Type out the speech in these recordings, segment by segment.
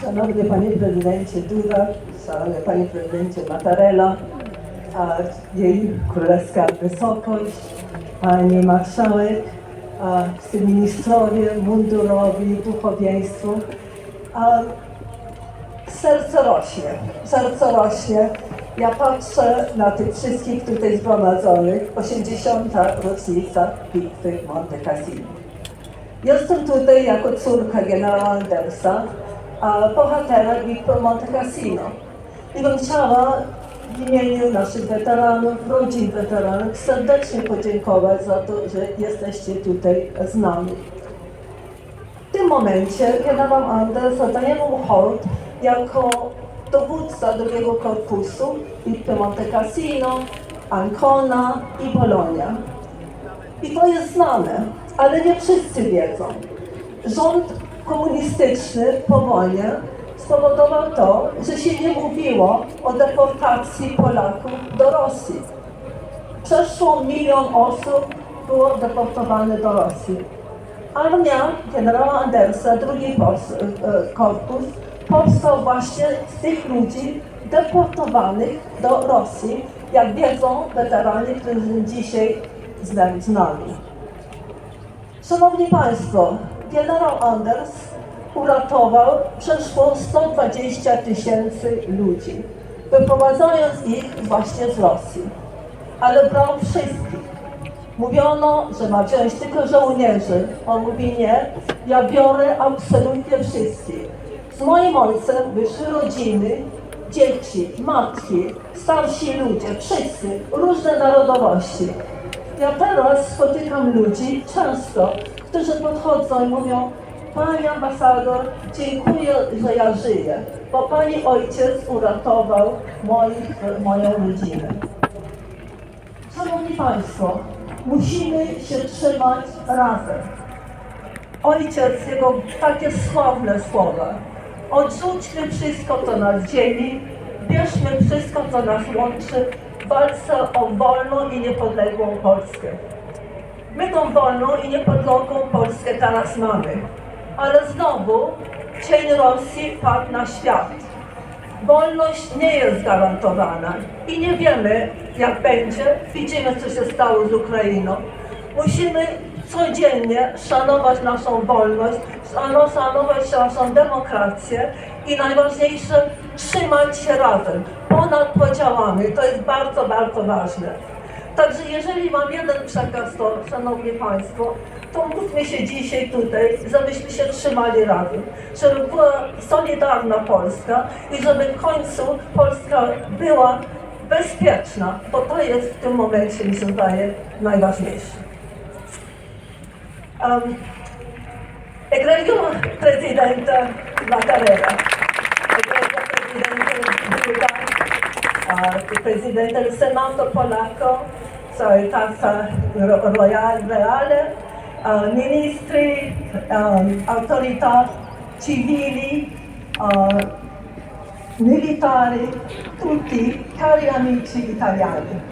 Szanowny Panie Prezydencie Duda, Szanowny Panie Prezydencie Mattarella, a jej królewska wysokość, Pani Marszałek, a ministrowie, mundurowi, duchowieństwo. A serce rośnie, serce rośnie. Ja patrzę na tych wszystkich tutaj zgromadzonych, 80. rocznica bitwy Monte Cassino. Jestem tutaj jako córka generała Andersa, a bohatera bitwy Monte Cassino. I bym chciała w imieniu naszych weteranów, rodzin weteranów serdecznie podziękować za to, że jesteście tutaj z nami. W tym momencie generał Anders oddaje mu hołd jako dowódca drugiego korpusu bitwy Monte Cassino, Ancona i Bologna. I to jest znane, ale nie wszyscy wiedzą. Rząd komunistyczny po wojnie spowodował to, że się nie mówiło o deportacji Polaków do Rosji. Przeszło milion osób było deportowane do Rosji. Armia generała Andersa, drugi e, korpus, powstał właśnie z tych ludzi deportowanych do Rosji, jak wiedzą weterani, którzy dzisiaj z nami. Szanowni Państwo, generał Anders uratował przeszło 120 tysięcy ludzi, wyprowadzając ich właśnie z Rosji. Ale brał wszystkich. Mówiono, że ma wziąć tylko żołnierzy. On mówi nie, ja biorę absolutnie wszystkich. Z moim ojcem wyszły rodziny, dzieci, matki, starsi ludzie, wszyscy, różne narodowości. Ja teraz spotykam ludzi często, którzy podchodzą i mówią, Pani ambasador, dziękuję, że ja żyję, bo Pani ojciec uratował moich, moją rodzinę. Szanowni Państwo, musimy się trzymać razem. Ojciec, jego takie sławne słowa. Odrzućmy wszystko, co nas dzieli, bierzmy wszystko, co nas łączy w o wolną i niepodległą Polskę. My tą wolną i niepodległą Polskę teraz mamy, ale znowu cień Rosji padł na świat. Wolność nie jest gwarantowana i nie wiemy, jak będzie. Widzimy, co się stało z Ukrainą. Musimy codziennie szanować naszą wolność, szano- szanować naszą demokrację i najważniejsze, trzymać się razem, ponad podziałami. To jest bardzo, bardzo ważne. Także jeżeli mam jeden przekaz, to Szanowni Państwo, to módlmy się dzisiaj tutaj, żebyśmy się trzymali razem, żeby była solidarna Polska i żeby w końcu Polska była bezpieczna, bo to jest w tym momencie, mi się zdaje, najważniejsze. Um, egregio Presidente Uh, Presidente del Senato polacco, Casa Ro- Royale, Reale, uh, ministri, um, autorità civili, uh, militari, tutti cari amici italiani.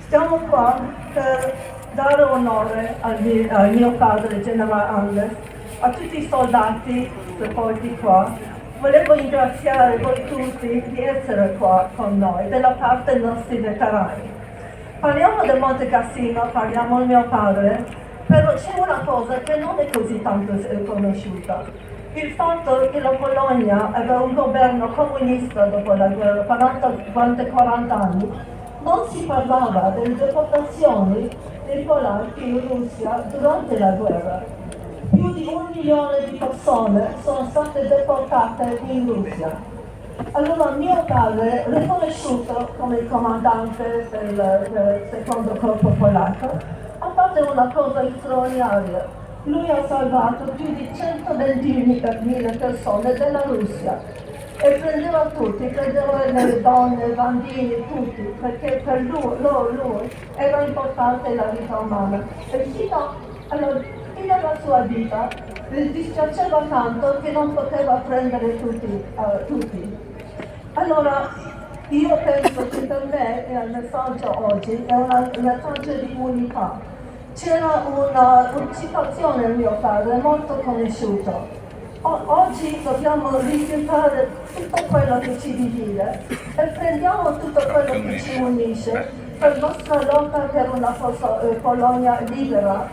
Stiamo qua per dare onore al, mi- al mio padre, generale Anders, a tutti i soldati sepolti qua. Volevo ringraziare voi tutti di essere qua con noi, della parte dei nostri veterani. Parliamo del Monte Cassino, parliamo del mio padre, però c'è una cosa che non è così tanto eh, conosciuta. Il fatto che la Polonia aveva un governo comunista dopo la guerra, 40, quante- 40 anni, non si parlava delle deportazioni dei polacchi in Russia durante la guerra. Più di un milione di persone sono state deportate in Russia. Allora mio padre, riconosciuto come comandante del, del secondo corpo polacco, ha fatto una cosa straordinaria. Lui ha salvato più di 120.000 persone dalla Russia e prendeva tutti, prendeva le donne, i bambini, tutti, perché per lui, loro, lui era importante la vita umana. E fino, allora, fino alla sua vita gli dispiaceva tanto che non poteva prendere tutti. eh, tutti. Allora, io penso che per me il messaggio oggi è una- un messaggio di unità. c'era una un citazione del mio padre molto conosciuto. O- oggi dobbiamo rifiutare tutto quello che ci divide e prendiamo tutto quello che ci unisce per la nostra lotta per una Pos- eh, libera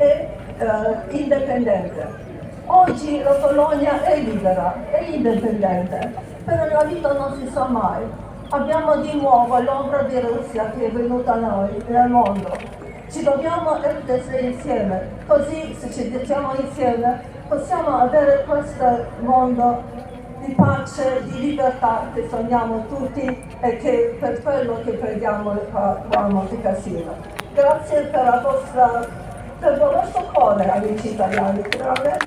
e eh, indipendente. Oggi la Polonia è libera, è indipendente, però la vita non si sa mai. Abbiamo di nuovo l'ombra di Russia che è venuta a noi nel mondo. Ci dobbiamo mettere insieme, così se ci mettiamo insieme possiamo avere questo mondo di pace, di libertà che sogniamo tutti e che per quello che preghiamo qua a Monte Cassino. Grazie per la vostra Tabii ona şok oldu yani hiç itibariyle. Kıvamda